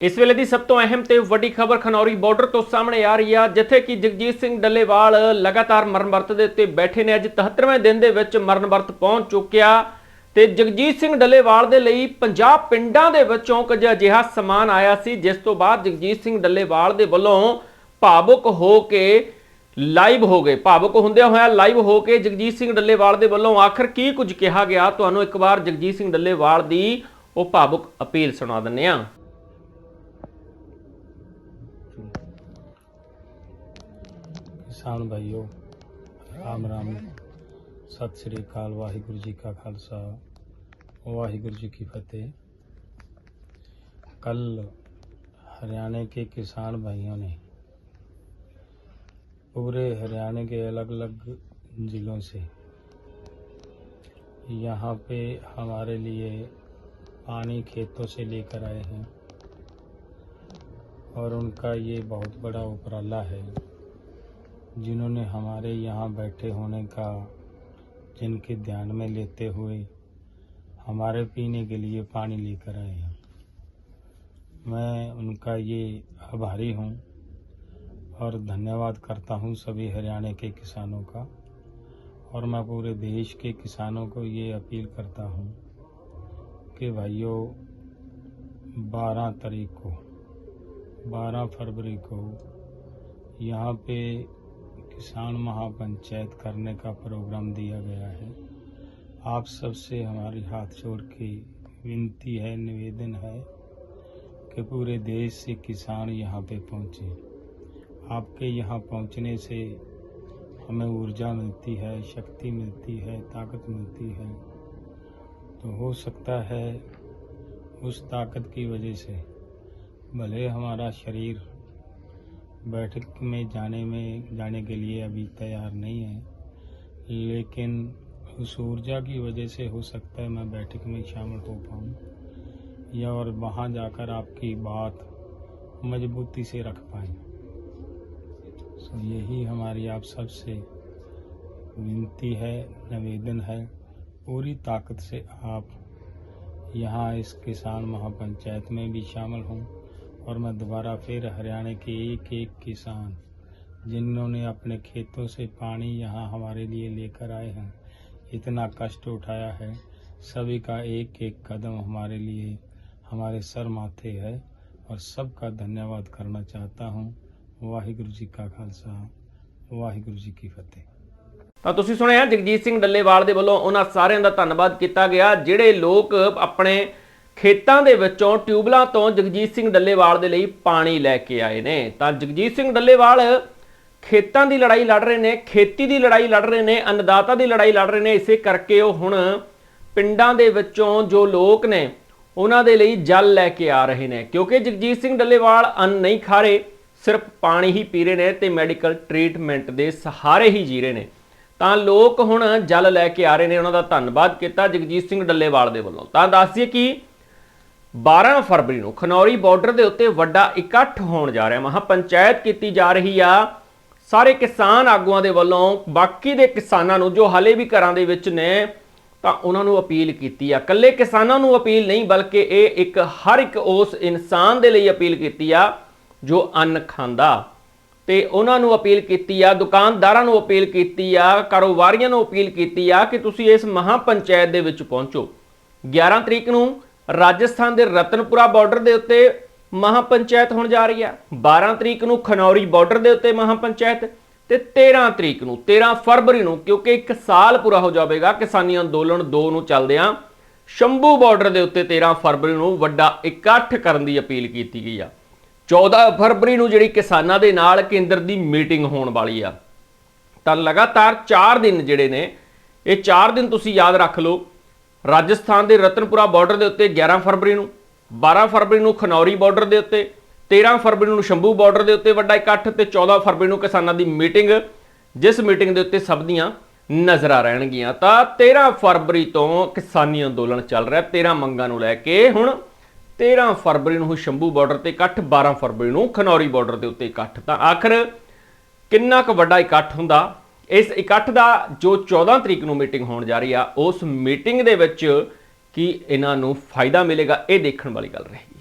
ਇਸ ਵੇਲੇ ਦੀ ਸਭ ਤੋਂ ਅਹਿਮ ਤੇ ਵੱਡੀ ਖਬਰ ਖਨੌਰੀ ਬਾਰਡਰ ਤੋਂ ਸਾਹਮਣੇ ਆ ਰਹੀ ਆ, ਜਿੱਥੇ ਕਿ ਜਗਜੀਤ ਸਿੰਘ ਡੱਲੇਵਾਲ ਲਗਾਤਾਰ ਮਰਨ ਵਰਤ ਦੇ ਉੱਤੇ ਬੈਠੇ ਨੇ। ਅੱਜ 73ਵੇਂ ਦਿਨ ਦੇ ਵਿੱਚ ਮਰਨ ਵਰਤ ਪਹੁੰਚ ਚੁੱਕਿਆ ਤੇ ਜਗਜੀਤ ਸਿੰਘ ਡੱਲੇਵਾਲ ਦੇ ਲਈ 50 ਪਿੰਡਾਂ ਦੇ ਵਿੱਚੋਂ ਕੁਝ ਅਜਿਹਾ ਸਮਾਨ ਆਇਆ ਸੀ, ਜਿਸ ਤੋਂ ਬਾਅਦ ਜਗਜੀਤ ਸਿੰਘ ਡੱਲੇਵਾਲ ਦੇ ਵੱਲੋਂ ਭਾਵੁਕ ਹੋ ਕੇ ਲਾਈਵ ਹੋ ਗਏ। ਭਾਵੁਕ ਹੁੰਦਿਆਂ ਹੋਇਆ ਲਾਈਵ ਹੋ ਕੇ ਜਗਜੀਤ ਸਿੰਘ ਡੱਲੇਵਾਲ ਦੇ ਵੱਲੋਂ ਆਖਰ ਕੀ ਕੁਝ ਕਿਹਾ ਗਿਆ? ਤੁਹਾਨੂੰ ਇੱਕ ਵਾਰ ਜਗਜੀਤ ਸਿੰਘ ਡੱਲੇਵਾਲ ਦੀ ਉਹ ਭਾਵੁਕ ਅਪੀਲ ਸੁਣਾ ਦਿੰਨੇ ਆ किसान भाइयों, राम राम। सत श्रीकाल वाहगुरु जी का खालसा, वाहगुरु जी की फतेह। कल हरियाणा के किसान भाइयों ने पूरे हरियाणा के अलग अलग ज़िलों से यहाँ पे हमारे लिए पानी खेतों से लेकर आए हैं और उनका ये बहुत बड़ा उपराला है। जिन्होंने हमारे यहाँ बैठे होने का, जिनके ध्यान में लेते हुए हमारे पीने के लिए पानी लेकर आए हैं। मैं उनका ये आभारी हूँ और धन्यवाद करता हूँ सभी हरियाणा के किसानों का और मैं पूरे देश के किसानों को ये अपील करता हूँ कि भाइयों 12 तारीख को 12 फरवरी को यहाँ पे किसान महापंचायत करने का प्रोग्राम दिया गया है। आप सबसे हमारी हाथ जोड़ के विनती है, निवेदन है कि पूरे देश से किसान यहाँ पे पहुँचे। आपके यहाँ पहुँचने से हमें ऊर्जा मिलती है, शक्ति मिलती है, ताकत मिलती है। तो हो सकता है उस ताकत की वजह से भले हमारा शरीर बैठक में जाने में, जाने के लिए अभी तैयार नहीं है। लेकिन उस ऊर्जा की वजह से हो सकता है मैं बैठक में शामिल हो पाऊँ। या और वहाँ जाकर आपकी बात मजबूती से रख पाएँ। सो यही हमारी आप सबसे विनती है, निवेदन है, पूरी ताकत से आप यहाँ इस किसान महापंचायत में भी शामिल हों। और मैं दोबारा फिर हरियाणा के एक एक किसान जिन्होंने अपने खेतों से पानी यहाँ हमारे लिए लेकर आए हैं इतना कष्ट उठाया है सभी का एक एक कदम हमारे लिए हमारे सर माथे है और सबका धन्यवाद करना चाहता हूँ वाहिगुरु जी का खालसा वाहिगुरु जी की फतेह ਤਾਂ ਤੁਸੀਂ ਸੁਣਿਆ ਜਗਜੀਤ ਸਿੰਘ ਡੱਲੇਵਾਲ ਦੇ ਵੱਲੋਂ ਉਹਨਾਂ ਸਾਰਿਆਂ ਦਾ ਧੰਨਵਾਦ ਕੀਤਾ ਗਿਆ ਜਿਹੜੇ ਲੋਕ ਆਪਣੇ ਖੇਤਾਂ ਦੇ ਵਿੱਚੋਂ ਟਿਊਬਲਾਂ ਤੋਂ ਜਗਜੀਤ ਸਿੰਘ ਡੱਲੇਵਾਲ ਦੇ ਲਈ ਪਾਣੀ ਲੈ ਕੇ ਆਏ ਨੇ। ਤਾਂ ਜਗਜੀਤ ਸਿੰਘ ਡੱਲੇਵਾਲ ਖੇਤਾਂ ਦੀ ਲੜਾਈ ਲੜ ਰਹੇ ਨੇ, ਖੇਤੀ ਦੀ ਲੜਾਈ ਲੜ ਰਹੇ ਨੇ, ਅੰਨਦਾਤਾ ਦੀ ਲੜਾਈ ਲੜ ਰਹੇ ਨੇ, ਇਸੇ ਕਰਕੇ ਉਹ ਹੁਣ ਪਿੰਡਾਂ ਦੇ ਵਿੱਚੋਂ ਜੋ ਲੋਕ ਨੇ, ਉਹਨਾਂ ਦੇ ਲਈ ਜਲ ਲੈ ਕੇ ਆ ਰਹੇ ਨੇ। ਕਿਉਂਕਿ ਜਗਜੀਤ ਸਿੰਘ ਡੱਲੇਵਾਲ ਅੰਨ ਨਹੀਂ ਖਾ ਰਹੇ, ਸਿਰਫ ਪਾਣੀ ਹੀ ਪੀ ਰਹੇ ਨੇ ਤੇ ਮੈਡੀਕਲ ਟ੍ਰੀਟਮੈਂਟ ਦੇ ਸਹਾਰੇ ਹੀ ਜੀ ਰਹੇ ਨੇ। ਤਾਂ ਲੋਕ ਹੁਣ ਜਲ ਲੈ ਕੇ ਆ ਰਹੇ ਨੇ, ਉਹਨਾਂ ਦਾ ਧੰਨਵਾਦ ਕੀਤਾ ਜਗਜੀਤ ਸਿੰਘ ਡੱਲੇਵਾਲ ਦੇ ਵੱਲੋਂ। ਤਾਂ ਦੱਸੀਏ ਕਿ 12 ਫਰਵਰੀ ਨੂੰ ਖਨੌਰੀ ਬਾਰਡਰ ਦੇ ਉੱਤੇ ਵੱਡਾ ਇਕੱਠ ਹੋਣ ਜਾ ਰਿਹਾ। ਮਹਾ ਪੰਚਾਇਤ ਕੀਤੀ ਜਾ ਰਹੀ ਆ। ਸਾਰੇ ਕਿਸਾਨ ਆਗੂਆਂ ਦੇ ਵੱਲੋਂ, ਬਾਕੀ ਦੇ ਕਿਸਾਨਾਂ ਨੂੰ ਜੋ ਹਾਲੇ ਵੀ ਘਰਾਂ ਦੇ ਵਿੱਚ ਨੇ, ਤਾਂ ਉਹਨਾਂ ਨੂੰ ਅਪੀਲ ਕੀਤੀ ਆ। ਕੱਲੇ ਕਿਸਾਨਾਂ ਨੂੰ ਅਪੀਲ ਨਹੀਂ, ਬਲਕਿ ਇਹ ਇੱਕ, ਹਰ ਇੱਕ ਉਸ ਇਨਸਾਨ ਦੇ ਲਈ ਅਪੀਲ ਕੀਤੀ ਆ, ਜੋ ਅੰਨ ਖਾਂਦਾ। ਤੇ ਉਹਨਾਂ ਨੂੰ ਅਪੀਲ ਕੀਤੀ ਆ, ਦੁਕਾਨਦਾਰਾਂ ਨੂੰ ਅਪੀਲ ਕੀਤੀ ਆ, ਕਾਰੋਬਾਰੀਆਂ ਨੂੰ ਅਪੀਲ ਕੀਤੀ ਆ, ਕਿ ਤੁਸੀਂ ਇਸ ਮਹਾ ਪੰਚਾਇਤ ਦੇ ਵਿੱਚ ਪਹੁੰਚੋ। 11 ਤਰੀਕ ਨੂੰ ਰਾਜਸਥਾਨ ਦੇ ਰਤਨਪੁਰਾ ਬਾਰਡਰ ਦੇ ਉੱਤੇ ਮਹਾ ਪੰਚਾਇਤ ਹੋਣ ਜਾ ਰਹੀ ਹੈ। 12 ਤਰੀਕ ਨੂੰ ਖਨੌਰੀ ਬਾਰਡਰ ਦੇ ਉੱਤੇ ਮਹਾ ਪੰਚਾਇਤ ਤੇ 13 ਤਰੀਕ ਨੂੰ 13 ਫਰਵਰੀ ਨੂੰ, ਕਿਉਂਕਿ ਇੱਕ ਸਾਲ ਪੂਰਾ ਹੋ ਜਾਵੇਗਾ ਕਿਸਾਨੀ ਅੰਦੋਲਨ 2 ਨੂੰ ਚੱਲਦਿਆਂ, ਸ਼ੰਭੂ ਬਾਰਡਰ ਦੇ ਉੱਤੇ 13 ਫਰਵਰੀ ਨੂੰ ਵੱਡਾ ਇਕੱਠ ਕਰਨ ਦੀ ਅਪੀਲ ਕੀਤੀ ਗਈ ਆ। 14 ਫਰਵਰੀ ਨੂੰ ਜਿਹੜੀ ਕਿਸਾਨਾਂ ਦੇ ਨਾਲ ਕੇਂਦਰ ਦੀ ਮੀਟਿੰਗ ਹੋਣ ਵਾਲੀ ਆ। ਤਾਂ ਲਗਾਤਾਰ 4 ਦਿਨ ਜਿਹੜੇ ਨੇ, ਇਹ 4 ਦਿਨ ਤੁਸੀਂ ਯਾਦ ਰੱਖ ਲਓ ਰਾਜਸਥਾਨ ਦੇ ਰਤਨਪੁਰਾ ਬਾਰਡਰ ਦੇ ਉੱਤੇ 11 ਫਰਵਰੀ ਨੂੰ 12 ਫਰਵਰੀ ਨੂੰ ਖਨੌਰੀ ਬਾਰਡਰ ਦੇ ਉੱਤੇ 13 ਫਰਵਰੀ ਨੂੰ ਸ਼ੰਭੂ ਬਾਰਡਰ ਦੇ ਉੱਤੇ ਵੱਡਾ ਇਕੱਠ ਤੇ 14 ਫਰਵਰੀ ਨੂੰ ਕਿਸਾਨਾਂ ਦੀ ਮੀਟਿੰਗ ਜਿਸ ਮੀਟਿੰਗ ਦੇ ਉੱਤੇ ਸਭ ਦੀਆਂ ਨਜ਼ਰਾਂ ਰਹਿਣਗੀਆਂ। ਤਾਂ 13 ਫਰਵਰੀ ਤੋਂ ਕਿਸਾਨੀ ਅੰਦੋਲਨ ਚੱਲ ਰਿਹਾ 13 ਮੰਗਾਂ ਨੂੰ ਲੈ ਕੇ ਹੁਣ 13 ਫਰਵਰੀ ਨੂੰ ਸ਼ੰਭੂ ਬਾਰਡਰ ਤੇ ਇਕੱਠ 12 ਫਰਵਰੀ ਨੂੰ ਖਨੌਰੀ ਬਾਰਡਰ ਦੇ ਉੱਤੇ ਇਕੱਠ। ਤਾਂ ਆਖਰ ਕਿੰਨਾ ਕੁ ਵੱਡਾ ਇਕੱਠ ਹੁੰਦਾ? ਇਸ ਇਕੱਠ ਦਾ ਜੋ 14 ਤਰੀਕ ਨੂੰ ਮੀਟਿੰਗ ਹੋਣ ਜਾ ਰਹੀ ਆ, ਉਸ ਮੀਟਿੰਗ ਦੇ ਵਿੱਚ ਕੀ ਇਹਨਾਂ ਨੂੰ ਫਾਇਦਾ ਮਿਲੇਗਾ, ਇਹ ਦੇਖਣ ਵਾਲੀ ਗੱਲ ਰਹੇਗੀ।